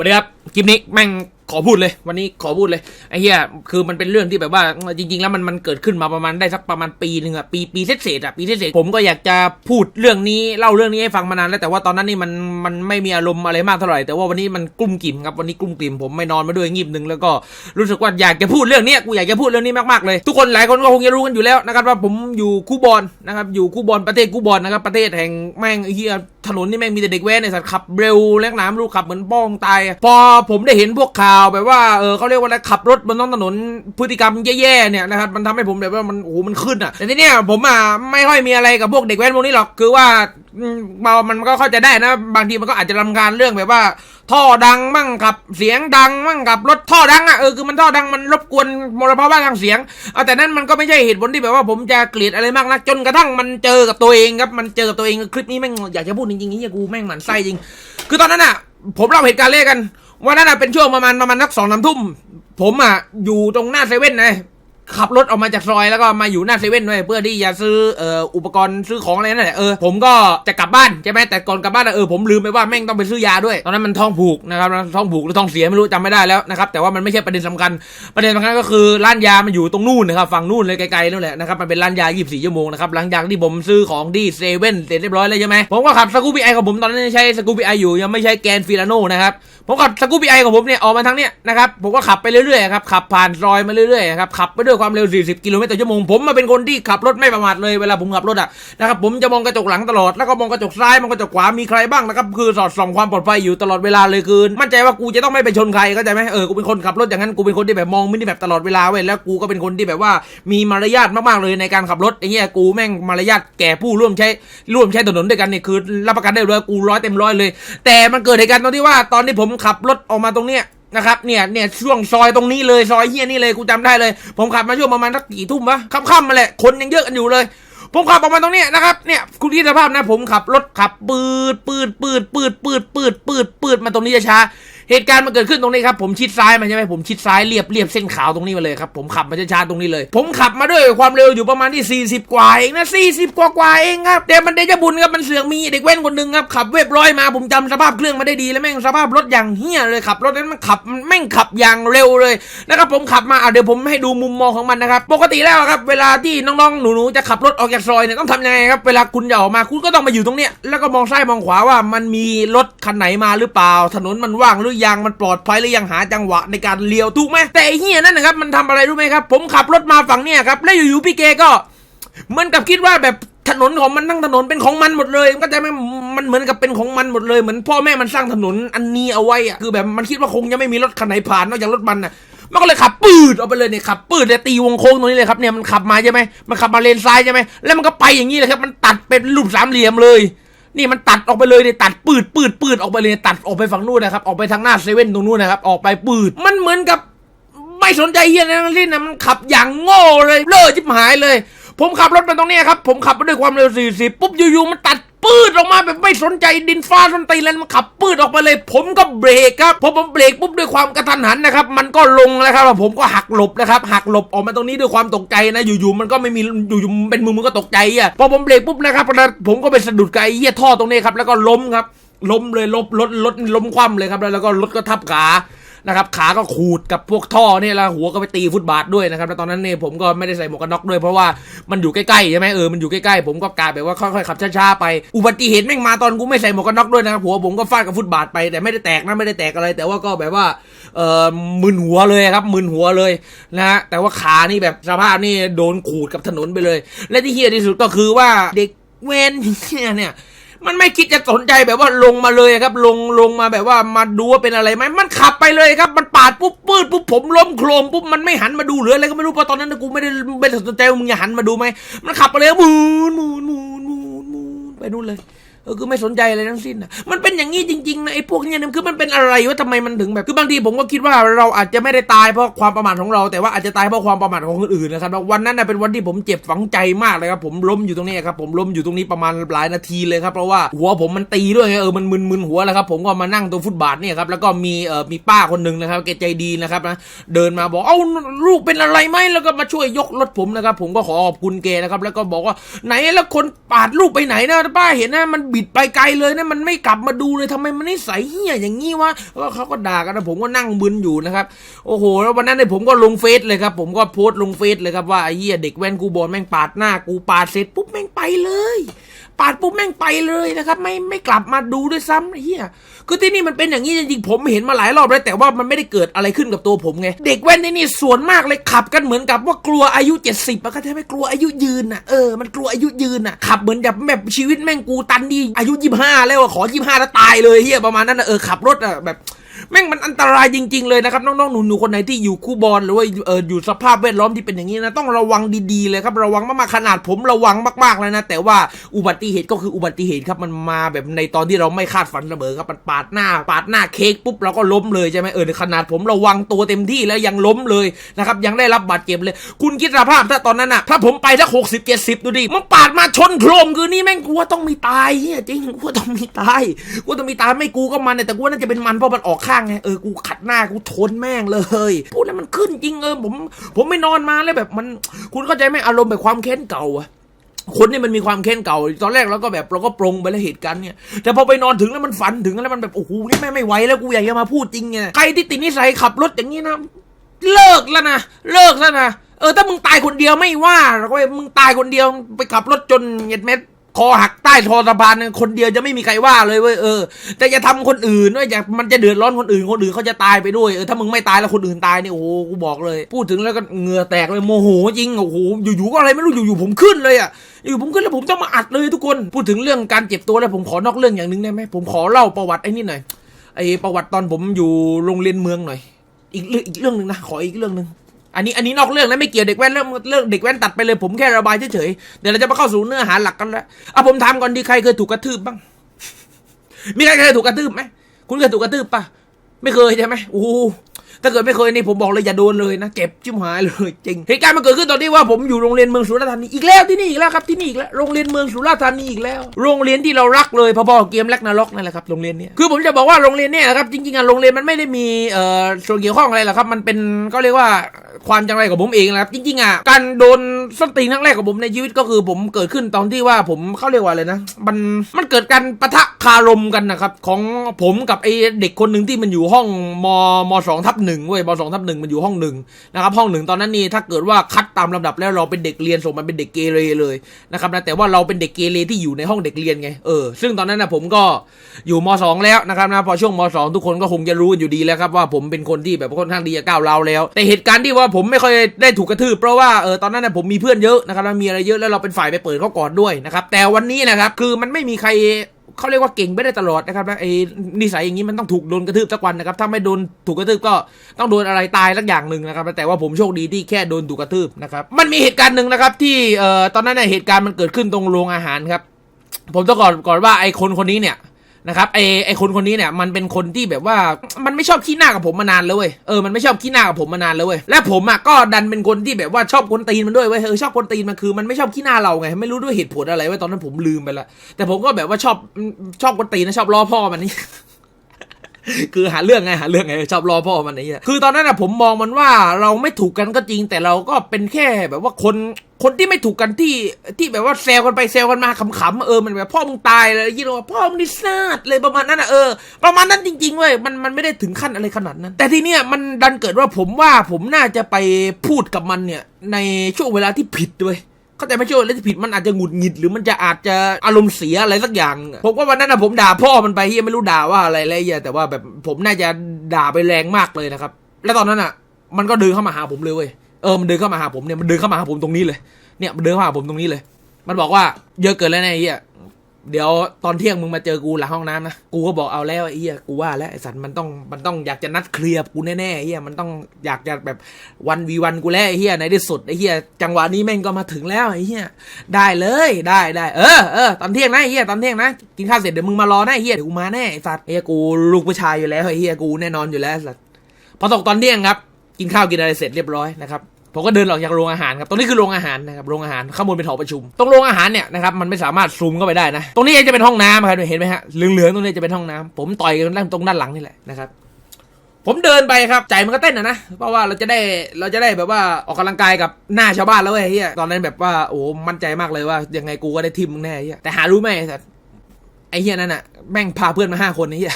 วัสดีครับ คลิปนี้แม่งขอพูดเลย วันนี้ขอพูดเลยไอ้เหี้ยคือมันเป็นเรื่องที่แบบว่าจริง ๆ แล้วมันมันเกิดขึ้นมาประมาณได้สักประมาณปีหนึ่งอะปีปีเศษเศษๆอะปีเศษเศษๆผมก็อยากจะพูดเรื่องนี้เล่าเรื่องนี้ให้ฟังมานานแล้วแต่ว่าตอนนั้นนี่มันมันไม่มีอารมณ์อะไรมากเท่าไหร่แต่ว่าวันนี้มันกลุ้มกิ่มครับวันนี้กลุ้มกิ่มผมไม่นอนมาด้วยงีบหนึ่งแล้วก็รู้สึกว่าอยากจะพูดเรื่องนี้กูอยากจะพูดเรื่องนี้มากๆเลย ทุกคนหลายคนก็คงจะรู้กันอยู่แล้วนะครับว่าผมอยู่คูบอลนะครับอยู่คูบอลประเทศคูบอลนะครับประเทศแห่งแม่งไอ้เหี้ยถนนนี่แม่งมีแต่เด็กแว้นในสัตว์ขับเร็วแรงนามรู้ขับเหมือนป้องตายพอผมได้เห็นพวกข่าวแบบว่าเออเขาเรียกว่าอะไรขับรถบนท้องถนนพฤติกรรมแย่ๆเนี่ยนะครับมันทำให้ผมแบบว่ามันโอ้โหมันขึ้นอะแต่ทีเนี้ยผมอะไม่ค่อยมีอะไรกับพวกเด็กแว้นพวกนี้หรอกคือว่ามเรามันก็เข้าใจได้นะ บางทีมันก็อาจจะรำคาญเรื่องแบบว่า ท่อดังมั่งขับเสียงดังมั่งขับรถท่อดังอะเออคือมันท่อดังมันรบกวนมลภาวะทางเสียงเอาแต่นั้นมันก็ไม่ใช่เหตุผลที่แบบว่าผมจะเกลียดอะไรมากนักจนกระทั่งมันเจอกับตัวเองครับมันเจอกับตัวเองคลิปนี้แม่งอยากจะพูดจริงๆนี่กูแม่งหมันไส้จริง คือตอนนั้นอะ ผมเล่าเหตุการณ์เลขกัน วันนั้นอะเป็นช่วงประมาณประมาณนักสองน้ำทุ่ม ผมอะอยู่ตรงหน้าเซเว่นนะ ขับรถออกมาจากซอยแล้วก็มาอยู่หน้าเซเว่นด้วยเพื่อที่จะซื้อเอ่ออุปกรณ์ซื้อของอะไรนั่นแหละเออผมก็จะกลับบ้านใช่ไหมแต่ก่อนกลับบ้านอะเออผมลืมไปว่าแม่งต้องไปซื้อยาด้วย ตอนนั้นมันท้องผูกนะครับท้องผูกหรือท้องเสียไม่รู้จำไม่ได้แล้วนะครับแต่ว่ามันไม่ใช่ประเด็นสำคัญ ประเด็นสำคัญก็คือร้านยามันอยู่ตรงนู่นนะครับฝั่งนู่นเลยไกลๆนั่นแหละนะครับมันเป็นร้านยา 24 ชั่วโมงนะครับหลังจากที่ผมซื้อของที่เซเว่นเสร็จเรียบร้อยแล้วใช่ไหมผมก็ขับสกูบี้ไอของผมตอนนั้นใช้สกูบี้ไออยู่ยังไม่ใช้แกนฟิลาโนนะครับผมขับสกูบี้ไอของผมเนี่ยออกมาทางเนี้ยนะครับผมก็ขับไปเรื่อยๆครับขับผ่านซอยมาเรื่อยๆครับขับไปด้วยความเร็ว 40 กิโลเมตรต่อชั่วโมง ผมมาเป็นคนที่ขับรถไม่ประมาทเลยเวลาผมขับรถอะนะครับผมจะมองกระจกหลังตลอดแล้วก็มองกระจกซ้ายมองกระจกขวามีใครบ้างนะครับคือสอดส่องความปลอดภัยอยู่ตลอดเวลาเลยคือมั่นใจว่ากูจะต้องไม่ไปชนใครเข้าใจไหมเออกูเป็นคนขับรถอย่างนั้นกูเป็นคนที่แบบมองมินิแบบตลอดเวลาเว้ยแล้วกูก็เป็นคนที่แบบว่ามีมารยาทมากๆเลยในการขับรถไอ้เงี้ยกูแม่งมารยาทแก่ผู้ร่วมใช้ร่วมใช้ถนนด้วยกันเนี่ยคือรับประกันได้เลยกูร้อยเต็มร้อยเลย แต่มันเกิดเหตุการณ์ตรงที่ว่าตอนที่ผมขับรถออกมาตรงเนี้ย นะครับเนี่ยเนี่ยช่วงซอยตรงนี้เลยซอยเฮียนี่เลยกูจำได้เลย ผมขับมาช่วงประมาณสักกี่ทุ่มวะค่ำๆมาแหละคนยังเยอะกันอยู่เลย ผมขับออกมาตรงนี้นะครับเนี่ยคุณที่สภาพนะผมขับรถขับปืดปืดปืดปืดปืดปืดปืดปืดมาตรงนี้จะช้า เหตุการณ์มันเกิดขึ้นตรงนี้ครับผมชิดซ้ายมาใช่ไหมผมชิดซ้ายเรียบเรียบเส้นขาวตรงนี้มาเลยครับผมขับมาช้าๆตรงนี้เลย ผมขับมาด้วยความเร็วอยู่ประมาณที่ 40 กว่าเองนะ 40 กว่ากว่าเองครับแต่มันเดชบุญครับมันเสือกมีเด็กแว่นคนหนึ่งครับขับเวฟร้อยมาผมจำสภาพเครื่องมาได้ดีแล้วแม่งสภาพรถอย่างเฮี้ยเลยขับรถนั้นมันขับแม่งขับอย่างเร็วเลยนะครับผมขับมาอะเดี๋ยวผมให้ดูมุมมองของมันนะครับปกติแล้วครับเวลาที่น้องๆหนูๆจะขับรถออกจากซอยเนี่ยต้องทำยังไงครับเวลาคุณจะออกมาคุณก็ต้องมาอยู่ตรงเนี้ยแล้วก็มองซ้ายมองขวาว่ามันมีรถคันไหนมาหรือเปล่า ถนนมันว่างหรืออยังมันปลอดภัยหรือยังหาจังหวะในการเลี้ยวถูกไหมแต่อ้เฮียนั่นนะครับมันทำอะไรรู้ไหมครับ ผมขับรถมาฝั่งเนี้ยครับแล้วอยู่ๆพี่เกก็เหมือนกับคิดว่าแบบถนนของมันทั้งถนนเป็นของมันหมดเลยมันก็จะไม่มันเหมือนกับเป็นของมันหมดเลยเหมือนพ่อแม่มันสร้างถนนอันนี้เอาไว้อะคือแบบมันคิดว่าคงจะไม่มีรถคันไหนผ่านนอกจากรถมันอะมันก็เลยขับปืดออกไปเลยเนี่ยขับปืดเลยตีวงโค้งตรงนี้เลยครับเนี่ยมันขับมาใช่ไหมมันขับมาเลนซ้ายใช่ไหมแล้วมันก็ไปอย่างนี้เลยครับมันตัดเป็นรูปสามเหลี่ยมเลย นี่มันตัดออกไปเลยเนี่ยตัดปืดปืดปืดออกไปเลยตัดออกไปฝั่งนู้นนะครับออกไปทางหน้าเซเว่นตรงนู้นนะครับออกไปปืดมันเหมือนกับไม่สนใจเฮียอะไรทั้งสิ้นนะมันขับอย่างโง่เลยเล่อจิบหายเลย ผมขับรถมาตรงนี้ครับผมขับมาด้วยความเร็ว 40 ปุ๊บอยู่ๆมันตัด ปืดออกมาแบบไม่สนใจดินฟ้าสนตีแล้วมันขับปืดออกไปเลย ผมก็เบรกครับพอผมเบรกปุ๊บด้วยความกระทันหันนะครับ มันก็ลงแล้วครับผมก็หักหลบนะครับหักหลบออกมาตรงนี้ด้วยความตกใจนะ อยู่ๆมันก็ไม่มีอยู่ๆเป็นมือมันก็ตกใจอะพอผมเบรกปุ๊บนะครับผมก็ไปสะดุดกับไอ้เหี้ยท่อตรงนี้ครับแล้วก็ล้มครับล้มเลยล้มรถรถล้มคว่ำเลยครับแล้วก็รถก็ทับขา นะครับขาก็ขูดกับพวกท่อเนี่ยแล้วหัวก็ไปตีฟุตบาทด้วยนะครับแล้วตอนนั้นเนี่ยผมก็ไม่ได้ใส่หมวกกันน็อกด้วยเพราะว่ามันอยู่ใกล้ๆใช่ไหมเออมันอยู่ใกล้ๆผมก็กลาแบบว่าค่อยๆขับช้าๆไปอุบัติเหตุแม่งมาตอนกูไม่ใส่หมวกกันน็อกด้วยนะครับหัวผมก็ฟาดกับฟุตบาทไปแต่ไม่ได้แตกนะไม่ได้แตกอะไร แต่ว่าก็แบบว่าเออมึนหัวเลยครับมึนหัวเลยนะฮะแต่ว่าขานี่แบบสภาพนี่โดนขูดกับถนนไปเลย และที่เฮี้ยที่สุดก็คือว่าเด็กเวนเนี่ยเนี่ย มันไม่คิดจะสนใจแบบว่าลงมาเลยครับ ลงลงมาแบบว่ามาดูว่าเป็นอะไรไหมมันขับไปเลยครับ มันปาดปุ๊บปืดปุ๊บผมล้มโครมปุ๊บมันไม่หันมาดูหรืออะไรก็ไม่รู้เพราะตอนนั้นกูไม่ได้ไม่สนใจว่ามึงอย่าหันมาดูไหมมันขับไปเลยหมุนหมุนหมุนหมุนหมุนไปนู่นเลย เออคือไม่สนใจอะไรทั้งสิ้นนะมันเป็นอย่างนี้จริงๆนะไอ้พวกเนี้ยนะคือมันเป็นอะไรวะทำไมมันถึงแบบคือบางทีผมก็คิดว่าเราอาจจะไม่ได้ตายเพราะความประมาทของเราแต่ว่าอาจจะตายเพราะความประมาทของคนอื่นนะครับวันนั้นนะเป็นวันที่ผมเจ็บฝังใจมากเลยครับผมล้มอยู่ตรงนี้ครับผมล้มอยู่ตรงนี้ประมาณหลายนาทีเลยครับเพราะว่าหัวผมมันตีด้วยเออมันมึนๆหัวแล้วครับผมก็มานั่งตรงฟุตบาทเนี่ยครับแล้วก็มีเอ่อมีป้าคนหนึ่งนะครับแกใจดีนะครับนะเดินมาบอกเอ้าลูกเป็นอะไรไหมแล้วก็มาช่วยยกรถผมนะครับผมก็ขอขอบคุณแกนะครับแล้วก็บอกว่าไหนแล้วคนปาดลูกไปไหนนะป้าเห็นนะมันบบิดไปไกลเลยนะมันไม่กลับมาดูเลยทำไมมันนิสัยเฮี้ยอย่างงี้วะแล้วเขาก็ด่ากันนะผมก็นั่งบึนอยู่นะครับโอ้โห แล้ววันนั้นเนี่ยผมก็ลงเฟซเลยครับ ผมก็โพสต์ลงเฟซเลยครับว่าไอ้เหี้ยเด็กแว้นกูบอลแม่งปาดหน้ากูปาดเสร็จปุ๊บแม่งไปเลย ปาดปุ๊บแม่งไปเลยนะครับ ไม่ไม่กลับมาดูด้วยซ้ำเหี้ยคือที่นี่มันเป็นอย่างนี้จริงๆผมเห็นมาหลายรอบแล้วแต่ว่ามันไม่ได้เกิดอะไรขึ้นกับตัวผมไง เด็กแว้นที่นี่ส่วนมากเลยขับกันเหมือนกับว่ากลัวอายุ 70อะก็ใช่ไหมกลัวอายุยืนอะเออมันกลัวอายุยืนอะขับเหมือนแบบแบบชีวิตแม่งกูตันดีอายุ 25 แล้วอะขอ 25 แล้วตายเลยเฮียประมาณนั้นอะเออขับรถอะแบบ แม่งมันอันตรายจริง ๆ เลยนะครับน้องๆหนูๆคนไหนที่อยู่คู่บอลหรือว่าเอออยู่สภาพแวดล้อมที่เป็นอย่างนี้นะต้องระวังดีๆเลยครับระวังมากๆขนาดผมระวังมากๆเลยนะแต่ว่าอุบัติเหตุก็คืออุบัติเหตุครับมันมาแบบในตอนที่เราไม่คาดฝันเสมอครับมันปาดหน้า ปาดหน้าเค้กปุ๊บเราก็ล้มเลยใช่ไหมเออขนาดผมระวังตัวเต็มที่แล้วยังล้มเลยนะครับยังได้รับบาดเจ็บเลย คุณคิดสภาพถ้าตอนนั้นอะถ้าผมไปถ้าหกสิบเจ็ดสิบดูดิมันปาดมาชนโครมคือนี่แม่งกูว่าต้องมีตายเฮียจริงกูว่าต้องมีตายกูว่าต้องมีตายไม่กูก็มันแต่กูว่าน่าจะเป็นมันเพราะมันออกข้างไงเออกูขัดหน้ากูทนแม่งเลยพูดแล้วมันขึ้นจริงเออผมผมไม่นอนมาแล้วแบบมัน คุณเข้าใจไหมอารมณ์แบบความแค้นเก่าอะคนนี่มันมีความแค้นเก่า ตอนแรกเราก็แบบเราก็ปรงไปแล้วเหตุการณ์เนี่ย แต่พอไปนอนถึงแล้วมันฝันถึงแล้วมันแบบโอ้โหนี่แม่ไม่ไหวแล้วกูอยากจะมาพูดจริงไงใครที่ติดนิสัยขับรถอย่างนี้นะเลิกแล้วนะเลิกแล้วนะเออถ้ามึงตายคนเดียวไม่ว่าหรอกเว้ยมึงตายคนเดียวไปขับรถจนเหยียดเม็ด คอหักใต้ทอสะพานคนเดียวจะไม่มีใครว่าเลยเว้ยเออแต่อย่าทำคนอื่นเว้ยอย่ามันจะเดือดร้อนคนอื่นคนอื่นเขาจะตายไปด้วยเออถ้ามึงไม่ตายแล้วคนอื่นตายเนี่ยโอ้โหกูบอกเลย พูดถึงแล้วก็เหงื่อแตกเลยโมโหจริงโอ้โหอยู่ๆก็อะไรไม่รู้อยู่ๆผมขึ้นเลยอะอยู่ผมขึ้นแล้วผมต้องมาอัดเลยทุกคนพูดถึงเรื่องการเจ็บตัวแล้วผมขอนอกเรื่องอย่างหนึ่งได้ไหมผมขอเล่าประวัติไอ้นี่หน่อยไอ้ประวัติตอนผมอยู่โรงเรียนเมืองหน่อย อีกเรื่องอีกเรื่องหนึ่งนะขออีกเรื่องหนึ่ง อันนี้อันนี้นอกเรื่องนะไม่เกี่ยวเด็กแว้นเรื่องเรื่องเด็กแว้นตัดไปเลยผมแค่ระบายเฉยๆเดี๋ยวเราจะมาเข้าสู่เนื้อหาหลักกันแล้วอะผมถามก่อนดีใครเคยถูกกระทืบบ้างมีใครเคยถูกกระทืบไหมคุณเคยถูกกระทืบปะไม่เคยใช่ไหมโอ้ ถ้าเกิดไม่เคยนี่ผมบอกเลยอย่าโดนเลยนะเจ็บชิบหายเลยจริงเหตุการณ์มันเกิดขึ้นตอนที่ว่าผมอยู่โรงเรียนเมืองสุราษฎร์ธานีอีกแล้วที่นี่อีกแล้วครับที่นี่อีกแล้วโรงเรียนเมืองสุราษฎร์ธานีอีกแล้ว โรงเรียนที่เรารักเลยพอๆกับเกมแลกนาล็อกนั่นแหละครับโรงเรียนเนี้ยคือผมจะบอกว่าโรงเรียนเนี้ยนะครับจริงๆอะโรงเรียนมันไม่ได้มีเอ่อส่วนเกี่ยวข้องอะไรหรอกครับ มันเป็นก็เรียกว่าความจังไรของผมเองนะครับจริงๆอะการโดนส้นตีนครั้งแรกของผมในชีวิตก็คือผมเกิดขึ้นตอนที่ว่าผมเขาเรียกว่าอะไรนะมันมันเกิดการปะทะคารมกันนะครับของผมกับไอเด็กคนหนึ่งที่มันอยู่ห้องมมสองทับหหนึ่งเว้ยมสองทับหนึ่งมันอยู่ห้องหนึ่งนะครับห้องหนึ่งตอนนั้นนี่ถ้าเกิดว่าคัดตามลำดับแล้วเราเป็นเด็กเรียนส่งมันเป็นเด็กเกเรเลยนะครับนะแต่ว่าเราเป็นเด็กเกเรที่อยู่ในห้องเด็กเรียนไงเออซึ่งตอนนั้นนะผมก็อยู่มสองแล้วนะครับนะพอช่วงมสองทุกคนก็คงจะรู้กันอยู่ดีแล้วครับว่าผมเป็นคนที่แบบค่อนข้างดีจะก้าวเราแล้ว แต่เหตุการณ์ที่ว่าผมไม่ค่อยได้ถูกกระทืบเพราะว่าเออตอนนั้นนะผมมีเพื่อนเยอะนะครับแล้วมีอะไรเยอะแล้วเราเป็นฝ่ายไปเปิดเขาก่อนด้วยนะครับแต่วันนี้นะครับคือมันไม่มีใคร เขาเรียกว่าเก่งไม่ได้ตลอดนะครับนะไอ้นิสัยอย่างนี้มันต้องถูกโดนกระทืบสักวันนะครับถ้าไม่โดนถูกกระทืบก็ต้องโดนอะไรตายสักอย่างหนึ่งนะครับ แต่ว่าผมโชคดีที่แค่โดนถูกกระทืบนะครับมันมีเหตุการณ์หนึ่งนะครับที่เอ่อตอนนั้นเนี่ยเหตุการณ์มันเกิดขึ้นตรงโรงอาหารครับผมต้องก่อนก่อนว่าไอ้คนคนนี้เนี่ย นะครับไอไอคนคนนี้เนี่ยมันเป็นคนที่แบบว่ามันไม่ชอบขี้หน้ากับผมมานานเลยเว้ยเออมันไม่ชอบขี้หน้ากับผมมานานเลยเว้ยและผมอะก็ดันเป็นคนที่แบบว่าชอบคนตีนมันด้วยเว้ยเออชอบคนตีนมันคือมันไม่ชอบขี้หน้าเราไงไม่รู้ด้วยเหตุผลอะไรเว้ยตอนนั้นผมลืมไปละแต่ผมก็แบบว่าชอบชอบคนตีนนะชอบล้อพ่อมันนี่ คือหาเรื่องไงหาเรื่องไงชอบรอพ่อมันไอ้เหี้ยคือตอนนั้นนะผมมองมันว่าเราไม่ถูกกันก็จริง แต่เราก็เป็นแค่แบบว่าคนคนที่ไม่ถูกกันที่ที่แบบว่าแซวกันไปแซวกันมาขำๆเออมันแบบพ่อมึงตายเลยยี่ว่าพ่อมึงดิซาดเลยประมาณนั้นนะเออประมาณนั้นจริงๆเว้ยมันมันไม่ได้ถึงขั้นอะไรขนาดนั้น แต่ทีเนี้ยมันดันเกิดว่าผมว่าผมน่าจะไปพูดกับมันเนี่ยในช่วงเวลาที่ผิดด้วย เข้าใจไหมช่วงแล้วที่ผิดมันอาจจะหงุดหงิดหรือมันจะอาจจะอารมณ์เสียอะไรสักอย่าง ผมว่าวันนั้นนะผมด่าพ่อมันไปเฮียไม่รู้ด่าว่าอะไรอะไรเฮียแต่ว่าแบบผมน่าจะด่าไปแรงมากเลยนะครับ แล้วตอนนั้นอะ มันก็เดินเข้ามาหาผมเลยเว้ยเออมันเดินเข้ามาหาผมเนี่ยมันเดินเข้ามาหาผมตรงนี้เลยเนี่ยมันเดินเข้ามาหาผมตรงนี้เลย มันบอกว่าเยอะเกินแล้วนะเฮีย เดี๋ยวตอนเที่ยงมึงมาเจอกูหลังห้องน้ำนะ กูก็บอกเอาแล้วไอ้เฮียกูว่าแล้วไอ้สันมันต้องมันต้องอยากจะนัดเคลียร์กูแน่ๆไอ้เฮียมันต้องอยากจะแบบวันวีวันกูแล้วไอ้เฮียในที่สุดไอ้เฮียจังหวะนี้แม่งก็มาถึงแล้วไอ้เฮียได้เลยได้ได้เออเออตอนเที่ยงนะไอ้เฮียตอนเที่ยงนะกินข้าวเสร็จเดี๋ยวมึงมารอนะไอ้เฮียเดี๋ยวกูมาแน่ไอ้สัตว์ไอ้เฮียกูลูกผู้ชายอยู่แล้วไอ้เฮียกูแน่นอนอยู่แล้วสัตว์พอตกตอนเที่ยงครับ กินข้าวกินอะไรเสร็จเรียบร้อยนะครับ ผมก็เดินออกจากโรงอาหารครับตรงนี้คือโรงอาหารนะครับโรงอาหารข้างบนเป็นหอประชุม ตรงโรงอาหารเนี่ยนะครับมันไม่สามารถซูมเข้าไปได้นะ ตรงนี้จะเป็นห้องน้ำครับเห็นไหมฮะเหลืองๆตรงนี้จะเป็นห้องน้ำผมต่อยกันตรงด้านหลังนี่แหละนะครับผมเดินไปครับใจมันก็เต้นนะนะเพราะว่าเราจะได้เราจะได้แบบว่าออกกำลังกายกับหน้าชาวบ้านแล้วเว้ยเฮียตอนนั้นแบบว่าโอ้มั่นใจมากเลยว่า ยังไงกูก็ได้ทิมมึงแน่เฮียแต่หารู้ไหมไอ้เฮียนั่นน่ะแม่งพาเพื่อนมาห้าคนไอ้เฮีย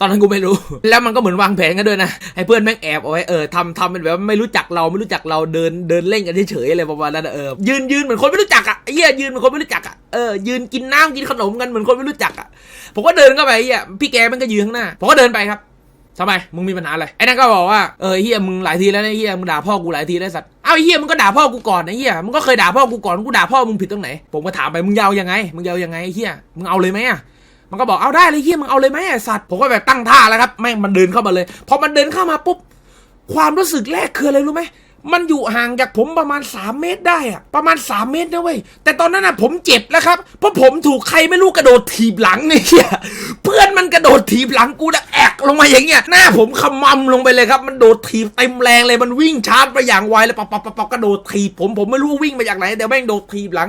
ตอนนั้นกูไม่รู้ แล้วมันก็เหมือนวางแผนกันด้วยนะให้เพื่อนแม่งแอบเอาไว้เออทำทำเป็นแบบไม่รู้จักเราไม่รู้จักเราเดินเดินเล่นกันเฉยๆอะไรประมาณนั้นเออยืนยืนเหมือนคนไม่รู้จักอะเหี้ยยืนเหมือนคนไม่รู้จักอะเออยืนกินน้ำกินขนมกันเหมือนคนไม่รู้จักอะผมก็เดินเข้าไปเหี้ยพี่แกมันก็ยืนข้างหน้าผมก็เดินไปครับทำไม มึงมีปัญหาอะไร ไอ้นั่นก็บอกว่า เออเฮียมึงหลายทีแล้วนะเฮียมึงด่าพ่อกูหลายทีแล้วสัตว์ เอ้าไอ้เฮียมึงก็ด่าพ่อกูก่อนนะเฮียมึงก็เคยด่าพ่อกูก่อน กูด่าพ่อมึงผิดตรงไหน ผมก็ถามไป มึงยาวยังไง มึงยาวยังไงเฮียมึงเอาเลยไหมอะ มันก็บอกเอาได้เลยเฮียมึงเอาเลยไหมไอสัตว์ผมก็แบบตั้งท่าแล้วครับแม่งมันเดินเข้ามาเลยพอมันเดินเข้ามาปุ๊บความรู้สึกแรกคืออะไรรู้ไหมมันอยู่ห่างจากผมประมาณ 3 เมตรได้อะประมาณ 3 เมตรนะเว้ยแต่ตอนนั้นน่ะผมเจ็บแล้วครับเพราะผมถูกใครไม่รู้กระโดดถีบหลังเนี่ย เพื่อนมันกระโดดถีบหลังกูแล้วแอกลงมาอย่างเงี้ยหน้าผมขมำลงไปเลยครับ มันโดดถีบเต็มแรงเลยมันวิ่งชาร์จไปอย่างไวเลยปับปับปับปับกระโดดถีบผมผมไม่รู้วิ่งมาจากไหนแต่แม่งโดดถีบหลัง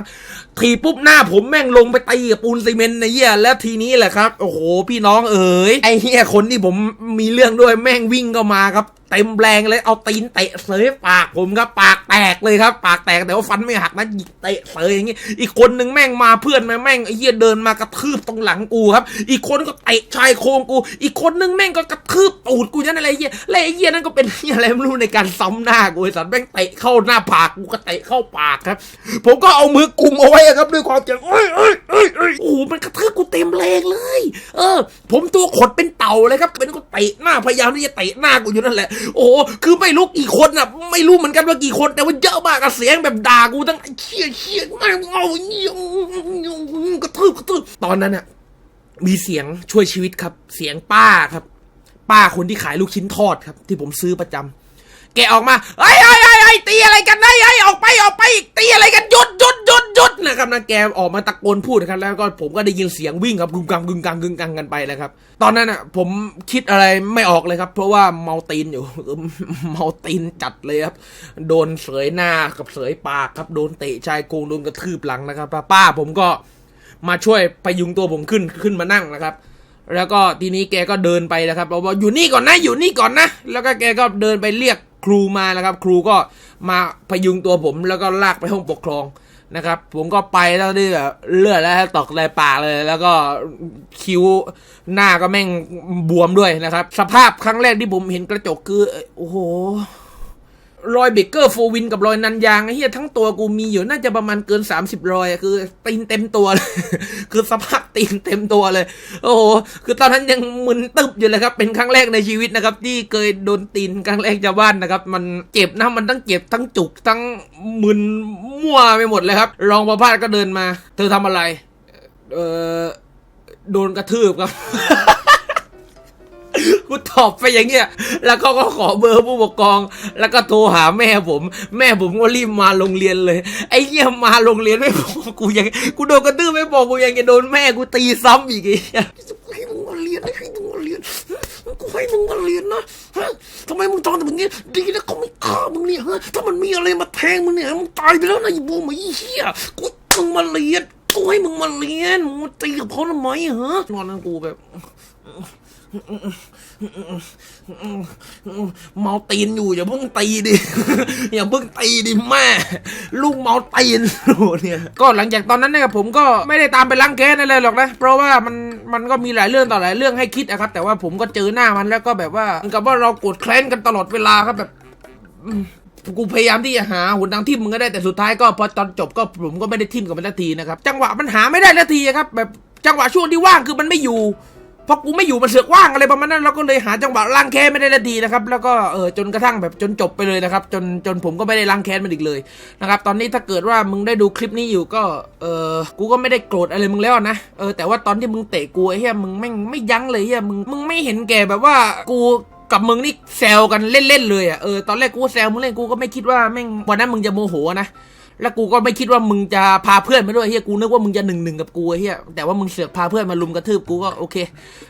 ถีบปุ๊บหน้าผมแม่งลงไปตีกับปูนซีเมนต์ในเหี้ยแล้วทีนี้แหละครับโอ้โหพี่น้องเอ๋ยไอ้เหี้ยคนที่ผมมีเรื่องด้วยแม่งวิ่งก็มาครับ เต็มแรงเลยเอาตีนเตะเสยปากผมครับปากแตกเลยครับ ปากแตกแต่ว่าฟันไม่หักนะหยิกเตะเสยอย่างงี้ อีกคนนึงแม่งมาเพื่อนมาแม่งไอ้เหี้ยเดินมากระทืบตรงหลังกูครับ อีกคนก็เตะชายโครงกู อีกคนนึงแม่งก็กระทืบตูดกูยันอะไรเหี้ยแล้วไอ้เหี้ยนั่นก็เป็นเหี้ยอะไรไม่รู้ในการซ้ำหน้ากูไอ้สัตว์แม่งเตะเข้าหน้าผากกูก็เตะเข้าปากครับ ผมก็เอามือกุมเอาไว้ครับด้วยความเจ็บเอ้ยเอ้ยเอ้ยเอ้ยโอ้โหมันกระทืบกูเต็มแรงเลย เออ ผมตัวขดเป็นเต่าเลยครับเป็นก็เตะหน้าพยายามที่จะเตะหน้ากูอยู่นั่นแหละโอ้โหคือไม่รู้กี่คนอะ ไม่รู้เหมือนกันว่ากี่คนแต่ว่าเยอะมากอะเสียงแบบด่ากูตั้งเชี่ยเชี่ยแม่งเอาเงี้ยกระทืบกระทืบตอนนั้นอะมีเสียงช่วยชีวิตครับ เสียงป้าครับ ป้าคนที่ขายลูกชิ้นทอดครับ ที่ผมซื้อประจำ แกออกมาเฮ้ยเฮ้ยเฮ้ตีอะไรกันได้เฮ้ออกไปออกไปตีอะไรกันหยุดหยุดหยุดหยุดนะครับนะแกออกมาตะโกนพูดนะครับแล้วก็ผมก็ได้ยินเสียงวิ่งครับกึ่งกังกึ่งกังกึ่งกังกันไปนะครับ ตอนนั้นอะผมคิดอะไรไม่ออกเลยครับ เพราะว่าเมาตีนอยู่เมาตีนจัดเลยครับโดนเสยหน้ากับเสยปากครับโดนเตะชายโครงโดนกระทืบหลังนะครับป้าผมก็มาช่วยพยุงตัวผมขึ้นขึ้นมานั่งนะครับ แล้วก็ทีนี้แกก็เดินไปนะครับบอกว่าอยู่นี่ก่อนนะอยู่นี่ก่อนนะ แล้วก็แกก็เดินไปเรียกครูมานะครับ ครูก็มาพยุงตัวผมแล้วก็ลากไปห้องปกครองนะครับ ผมก็ไปแล้วนี่แบบเลือดแล้วตกในปากเลย แล้วก็คิ้วหน้าก็แม่งบวมด้วยนะครับ สภาพครั้งแรกที่ผมเห็นกระจกคือ โอ้โห รอยเบเกอร์โฟวินกับรอยนันยางไอ้เหี้ยทั้งตัวกูมีอยู่น่าจะประมาณเกิน 30 รอย คือตีนเต็มตัวเลย คือสภาพตีนเต็มตัวเลย โอ้โห คือตอนนั้นยังมึนตึบอยู่เลยครับ เป็นครั้งแรกในชีวิตนะครับ ที่เคยโดนตีนครั้งแรกจากบ้านนะครับ มันเจ็บนะมันทั้งเจ็บทั้งจุกทั้งมึนมั่วไปหมดเลยครับ รองประพาสก็เดินมา เธอทำอะไร เออโดนกระทืบครับ กูตอบไปอย่างเงี้ย แล้วเขาก็ขอเบอร์ผู้ปกครอง แล้วก็โทรหาแม่ผม แม่ผมก็รีบมาโรงเรียนเลย ไอ้เหี้ยมาโรงเรียนไม่พอกูยัง กูโดนกระตือไม่พอกูยังจะโดนแม่กูตีซ้ำอีกไอ้เหี้ยกูให้มึงมาเรียนให้มึงมาเรียนกูให้มึงมาเรียนนะฮะทำไมมึงทำแบบนี้ ดีนะเขาไม่ฆ่ามึงเนี่ยฮะถ้ามันมีอะไรมาแทงมึงเนี่ยมึงตายไปแล้วนะไอ้บูมไอ้เหี้ยกูมึงมาเรียนกูให้มึงมาเรียนมึงมาตีกับเขาทำไมฮะตอนนั้นกูแบบ เมาตีนอยู่อย่าเพิ่งตีดิ อย่าเพิ่งตีดิแม่ ลูกเมาตีนอยู่เนี่ยก็หลังจากตอนนั้นเนี่ยผมก็ไม่ได้ตามไปล้างแค้นอะไรหรอกนะ เพราะว่ามันมันก็มีหลายเรื่องต่อหลายเรื่องให้คิดนะครับ แต่ว่าผมก็เจอหน้ามันแล้วก็แบบว่ามือนกับว่าเราโกรธแค้นกันตลอดเวลาครับแบบกูพยายามที่จะหาหุ่นทางทิมมึงก็ได้แต่สุดท้ายก็พอตอนจบก็ผมก็ไม่ได้ทิมกับมันสักทีนะครับ จังหวะมันหาไม่ได้สักทีครับแบบจังหวะช่วงที่ว่างคือมันไม่อยู่ พอกูไม่อยู่มันเสือกว่างอะไรประมาณนั้นเราก็เลยหาจังหวะล้างแค้นไม่ได้สักทีนะครับ แล้วก็เออจนกระทั่งแบบจนจบไปเลยนะครับ จนจนผมก็ไม่ได้ล้างแค้นมันอีกเลยนะครับตอนนี้ถ้าเกิดว่ามึงได้ดูคลิปนี้อยู่ก็เออกูก็ไม่ได้โกรธอะไรมึงแล้วนะเออแต่ว่าตอนที่มึงเตะกูไอ้เหี้ยมึงไม่งไม่ยั้งเลยเหี้ยมึงมึงไม่เห็นแก่แบบว่ากูกับมึงนี่แซวกันเล่นๆเลยอะเออตอนแรกกูแซวมึงเล่นกูก็ไม่คิดว่าแม่งวันนั้นมึงจะโมโหนะ แล้วกูก็ไม่คิดว่ามึงจะพาเพื่อนมาด้วยเฮียกูนึกว่ามึงจะหนึ่งหนึ่งกับกูเฮียแต่ว่ามึงเสือกพาเพื่อนมาลุมกระทืบกูก็โอเค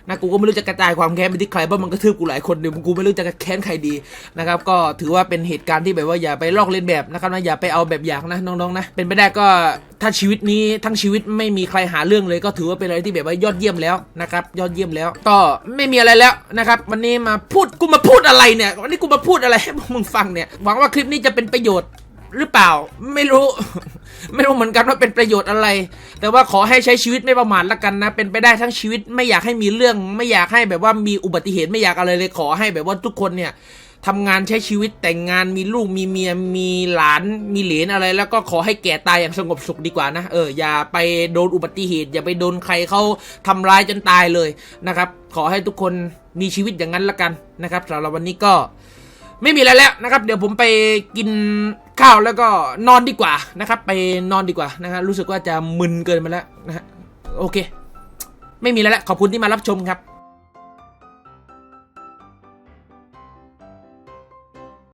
นะกูก็ไม่รู้จะกระจายความแค้นไปที่ใครเพราะมันกระทืบกูหลายคนเดี๋ยวกูไม่รู้จะแค้นใครดีนะครับก็ถือว่าเป็นเหตุการณ์ที่แบบว่าอย่าไปลอกเลียนแบบนะครับนะอย่าไปเอาแบบอย่างนะน้องๆนะเป็นไปได้ก็ถ้าชีวิตนี้ทั้งชีวิตไม่มีใครหาเรื่องเลยก็ถือว่าเป็นอะไรที่แบบว่ายอดเยี่ยมแล้วนะครับยอดเยี่ยมแล้วก็ไม่มีอะไรแล้วนะครับวันนี้มาพูดกูมาพูดอะไรเนี่ยวันนี้กูมาพูดอะไรให้มึงฟังเนี่ยหวังว่าคลิปนี้จะเป็นประโยชน์ หรือเปล่าไม่รู้ ไม่รู้เหมือนกันว่าเป็นประโยชน์อะไร แต่ว่าขอให้ใช้ชีวิตไม่ประมาทละกันนะ เป็นไปได้ทั้งชีวิตไม่อยากให้มีเรื่อง ไม่อยากให้แบบว่ามีอุบัติเหตุไม่อยากอะไรเลยขอให้แบบว่าทุกคนเนี่ยทำงานใช้ชีวิตแต่งงานมีลูกมีเมียมีหลานมีเหลนอะไร แล้วก็ขอให้แก่ตายอย่างสงบสุขดีกว่านะเอออย่าไปโดนอุบัติเหตุ อย่าไปโดนใครเขาทำร้ายจนตายเลยนะครับ ขอให้ทุกคนมีชีวิตอย่างนั้นละกันนะครับสำหรับวันนี้ก็ ไม่มีอะไรแล้วนะครับ เดี๋ยวผมไปกินข้าวแล้วก็นอนดีกว่านะครับ ไปนอนดีกว่านะฮะรู้สึกว่าจะมึนเกินไปแล้วนะฮะโอเค ไม่มีแล้วแล้วขอบคุณที่มารับชมครับ